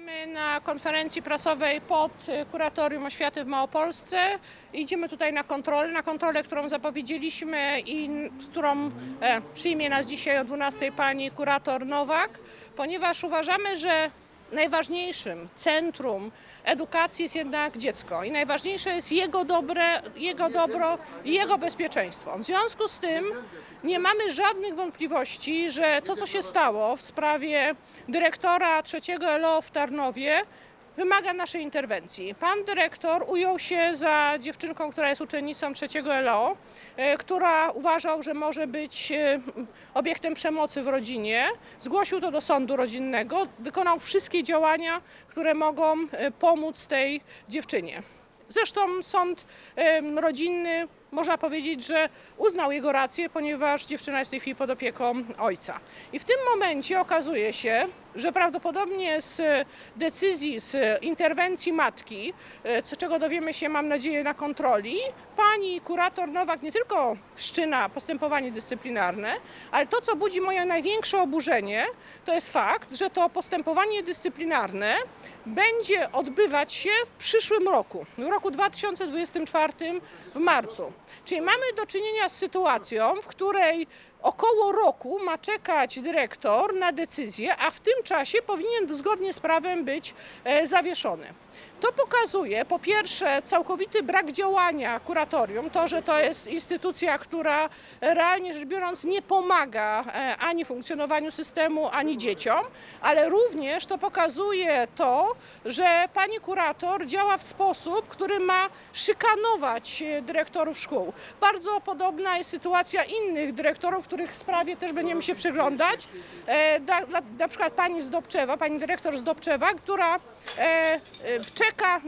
Witamy na konferencji prasowej pod Kuratorium Oświaty w Małopolsce. Idziemy tutaj na kontrolę, na kontrolę, którą zapowiedzieliśmy i którą e, przyjmie nas dzisiaj o 12 pani kurator Nowak, ponieważ uważamy, że najważniejszym centrum edukacji jest jednak dziecko i najważniejsze jest jego, dobre, jego dobro i jego bezpieczeństwo. W związku z tym nie mamy żadnych wątpliwości, że to, co się stało w sprawie dyrektora trzeciego LO w Tarnowie, wymaga naszej interwencji. Pan dyrektor ujął się za dziewczynką, która jest uczennicą trzeciego LO, e, która uważał, że może być e, obiektem przemocy w rodzinie. Zgłosił to do sądu rodzinnego, wykonał wszystkie działania, które mogą e, pomóc tej dziewczynie. Zresztą sąd rodzinny można powiedzieć, że uznał jego rację, ponieważ dziewczyna jest w tej chwili pod opieką ojca. I w tym momencie okazuje się, że prawdopodobnie z decyzji, z interwencji matki, e, czego dowiemy się, mam nadzieję, na kontroli, pani kurator Nowak nie tylko wszczyna postępowanie dyscyplinarne, ale to, co budzi moje największe oburzenie, to jest fakt, że to postępowanie dyscyplinarne będzie odbywać się w przyszłym roku, w roku 2024 w marcu. Czyli mamy do czynienia z sytuacją, w której około roku ma czekać dyrektor na decyzję, a w tym czasie powinien zgodnie z prawem być e, zawieszony. To pokazuje po pierwsze całkowity brak działania kuratorium, to, że to jest instytucja, która realnie rzecz biorąc nie pomaga e, ani funkcjonowaniu systemu, ani dzieciom, ale również to pokazuje to, że pani kurator działa w sposób, który ma szykanować e, dyrektorów szkół. Bardzo podobna jest sytuacja innych dyrektorów, których sprawie też będziemy się przyglądać. E, na, na, na przykład pani z Dobczewa, pani dyrektor z Dobczewa, która e, e, czeka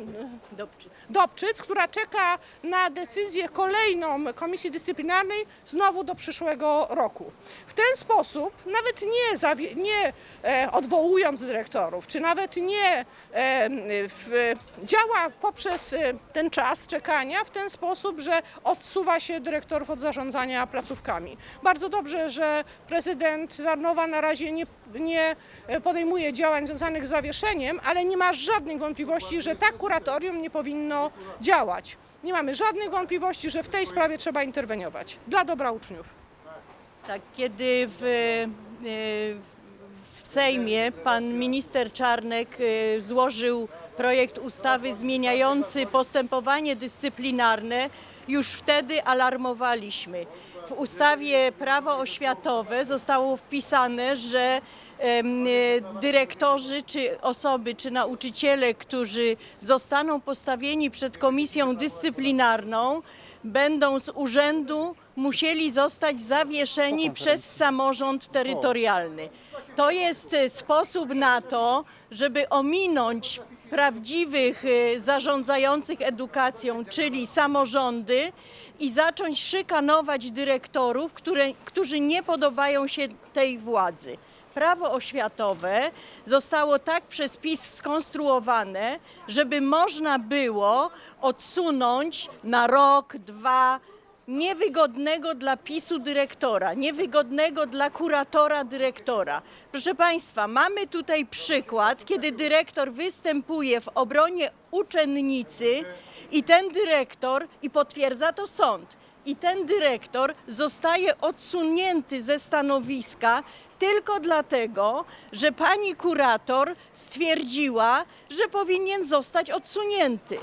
Dobczyc, która czeka na decyzję kolejną Komisji Dyscyplinarnej znowu do przyszłego roku. W ten sposób, nawet nie, nie e, odwołując dyrektorów, czy nawet nie e, w, działa poprzez e, ten czas czekania w ten sposób, że odsuwa się dyrektorów od zarządzania placówkami. Bardzo dobrze, że prezydent Tarnowa na razie nie, nie podejmuje działań związanych z zawieszeniem, ale nie ma żadnych wątpliwości, że tak kuratorium nie powinno działać. Nie mamy żadnych wątpliwości, że w tej sprawie trzeba interweniować dla dobra uczniów. Tak, kiedy w, e, w Sejmie pan minister Czarnek e, złożył projekt ustawy zmieniający postępowanie dyscyplinarne, już wtedy alarmowaliśmy. W ustawie prawo oświatowe zostało wpisane, że e, dyrektorzy, czy osoby, czy nauczyciele, którzy zostaną postawieni przed komisją dyscyplinarną, będą z urzędu musieli zostać zawieszeni przez samorząd terytorialny. To jest e, sposób na to, żeby ominąć prawdziwych e, zarządzających edukacją, czyli samorządy i zacząć szykanować dyrektorów, które, którzy nie podobają się tej władzy. Prawo oświatowe zostało tak przez PiS skonstruowane, żeby można było odsunąć na rok, dwa niewygodnego dla PiSu dyrektora, niewygodnego dla kuratora dyrektora. Proszę Państwa, mamy tutaj przykład, kiedy dyrektor występuje w obronie uczennicy i ten dyrektor, i potwierdza to sąd, i ten dyrektor zostaje odsunięty ze stanowiska tylko dlatego, że pani kurator stwierdziła, że powinien zostać odsunięty.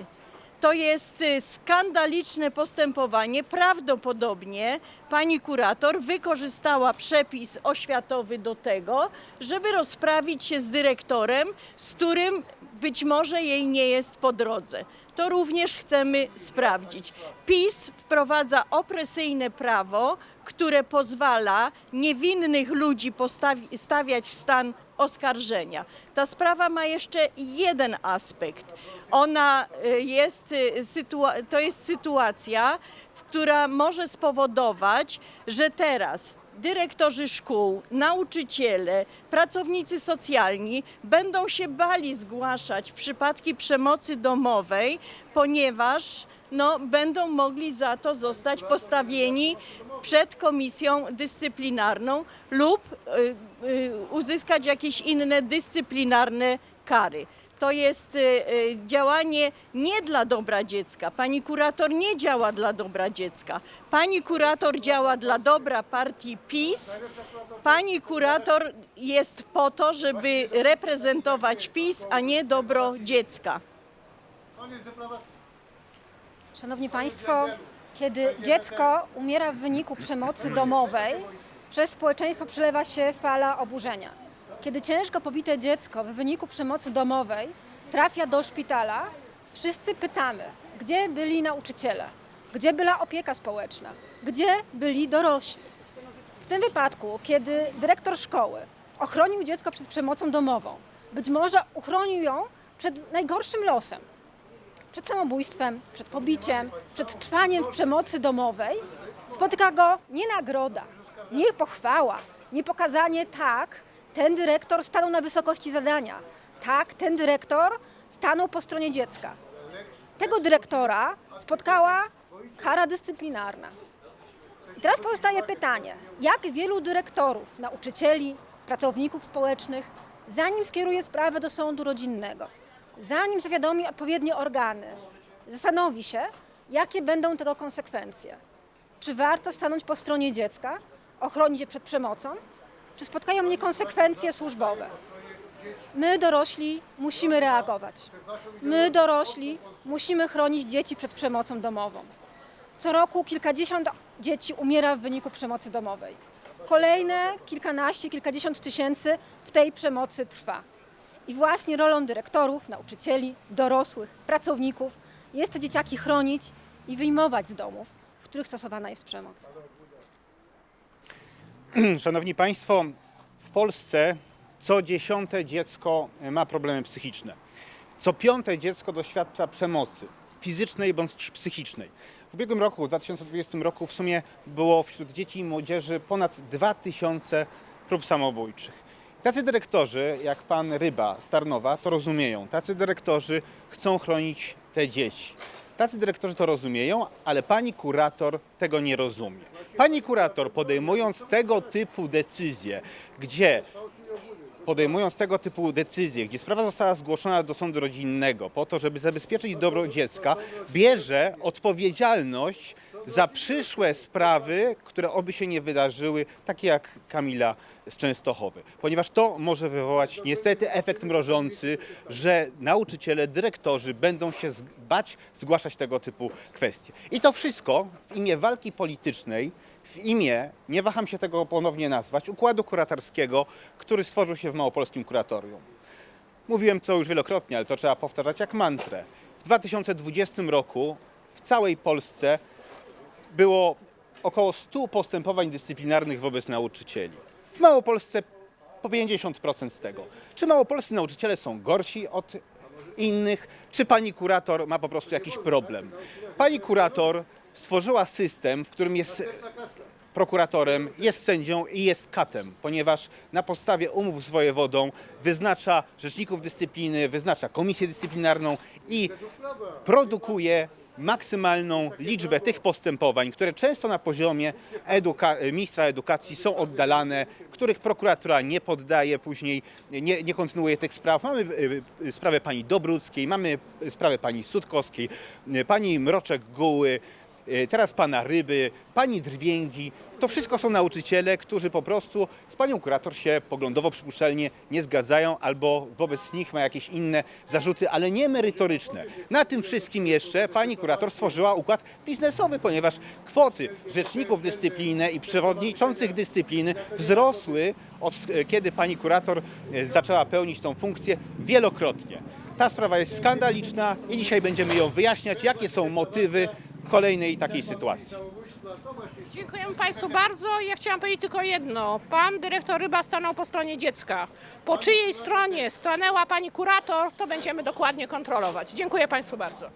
To jest y, skandaliczne postępowanie. Prawdopodobnie pani kurator wykorzystała przepis oświatowy do tego, żeby rozprawić się z dyrektorem, z którym być może jej nie jest po drodze. To również chcemy sprawdzić. PiS wprowadza opresyjne prawo, które pozwala niewinnych ludzi stawiać w stan oskarżenia. Ta sprawa ma jeszcze jeden aspekt. Ona y, jest, y, to jest sytuacja, która może spowodować, że teraz dyrektorzy szkół, nauczyciele, pracownicy socjalni będą się bali zgłaszać przypadki przemocy domowej, ponieważ no, będą mogli za to zostać postawieni przed komisją dyscyplinarną lub y, y, uzyskać jakieś inne dyscyplinarne kary. To jest y, działanie nie dla dobra dziecka. Pani kurator nie działa dla dobra dziecka. Pani kurator działa dla dobra partii PiS. Pani kurator jest po to, żeby reprezentować PiS, a nie dobro dziecka. Szanowni Państwo, kiedy dziecko umiera w wyniku przemocy domowej, przez społeczeństwo przelewa się fala oburzenia. Kiedy ciężko pobite dziecko w wyniku przemocy domowej trafia do szpitala, wszyscy pytamy, gdzie byli nauczyciele, gdzie była opieka społeczna, gdzie byli dorośli. W tym wypadku, kiedy dyrektor szkoły ochronił dziecko przed przemocą domową, być może uchronił ją przed najgorszym losem, przed samobójstwem, przed pobiciem, przed trwaniem w przemocy domowej, spotyka go nie nagroda, nie pochwała, nie pokazanie tak, ten dyrektor stanął na wysokości zadania, tak, ten dyrektor stanął po stronie dziecka. Tego dyrektora spotkała kara dyscyplinarna. I teraz pozostaje pytanie, jak wielu dyrektorów, nauczycieli, pracowników społecznych, zanim skieruje sprawę do sądu rodzinnego, zanim zawiadomi odpowiednie organy, zastanowi się, jakie będą tego konsekwencje. Czy warto stanąć po stronie dziecka, ochronić je przed przemocą, czy spotkają mnie konsekwencje służbowe? My, dorośli, musimy reagować. My, dorośli, musimy chronić dzieci przed przemocą domową. Co roku kilkadziesiąt dzieci umiera w wyniku przemocy domowej. Kolejne kilkanaście, kilkadziesiąt tysięcy w tej przemocy trwa. I właśnie rolą dyrektorów, nauczycieli, dorosłych, pracowników jest te dzieciaki chronić i wyjmować z domów, w których stosowana jest przemoc. Szanowni Państwo, w Polsce co dziesiąte dziecko ma problemy psychiczne. Co piąte dziecko doświadcza przemocy fizycznej bądź psychicznej. W ubiegłym roku, w 2020 roku, w sumie było wśród dzieci i młodzieży ponad 2000 prób samobójczych. Tacy dyrektorzy, jak pan Ryba z Tarnowa, to rozumieją. Tacy dyrektorzy chcą chronić te dzieci. Tacy dyrektorzy to rozumieją, ale pani kurator tego nie rozumie. Pani kurator, podejmując tego typu decyzje, gdzie podejmując tego typu decyzje, gdzie sprawa została zgłoszona do sądu rodzinnego po to, żeby zabezpieczyć dobro dziecka, bierze odpowiedzialność za przyszłe sprawy, które oby się nie wydarzyły, takie jak Kamila z Częstochowy. Ponieważ to może wywołać niestety efekt mrożący, że nauczyciele, dyrektorzy będą się bać zgłaszać tego typu kwestie. I to wszystko w imię walki politycznej, w imię, nie waham się tego ponownie nazwać, układu kuratorskiego, który stworzył się w Małopolskim Kuratorium. Mówiłem to już wielokrotnie, ale to trzeba powtarzać jak mantrę. W 2020 roku w całej Polsce było około 100 postępowań dyscyplinarnych wobec nauczycieli. W Małopolsce po 50% z tego. Czy małopolscy nauczyciele są gorsi od innych, czy pani kurator ma po prostu jakiś problem? Pani kurator stworzyła system, w którym jest prokuratorem, jest sędzią i jest katem, ponieważ na podstawie umów z wojewodą wyznacza rzeczników dyscypliny, wyznacza komisję dyscyplinarną i produkuje maksymalną liczbę tych postępowań, które często na poziomie eduka- ministra edukacji są oddalane, których prokuratura nie poddaje później, nie, nie kontynuuje tych spraw. Mamy y, y, sprawę pani Dobruckiej, mamy sprawę pani Sutkowskiej, y, pani Mroczek-Guły, teraz pana Ryby, pani Drwięgi. To wszystko są nauczyciele, którzy po prostu z panią kurator się poglądowo przypuszczalnie nie zgadzają albo wobec nich ma jakieś inne zarzuty, ale nie merytoryczne. Na tym wszystkim jeszcze pani kurator stworzyła układ biznesowy, ponieważ kwoty rzeczników dyscypliny i przewodniczących dyscypliny wzrosły od e, kiedy pani kurator e, zaczęła pełnić tą funkcję wielokrotnie. Ta sprawa jest skandaliczna i dzisiaj będziemy ją wyjaśniać, jakie są motywy kolejnej takiej sytuacji. Dziękujemy Państwu bardzo. Ja chciałam powiedzieć tylko jedno. Pan dyrektor Ryba stanął po stronie dziecka. Po czyjej stronie stanęła pani kurator, to będziemy dokładnie kontrolować. Dziękuję Państwu bardzo.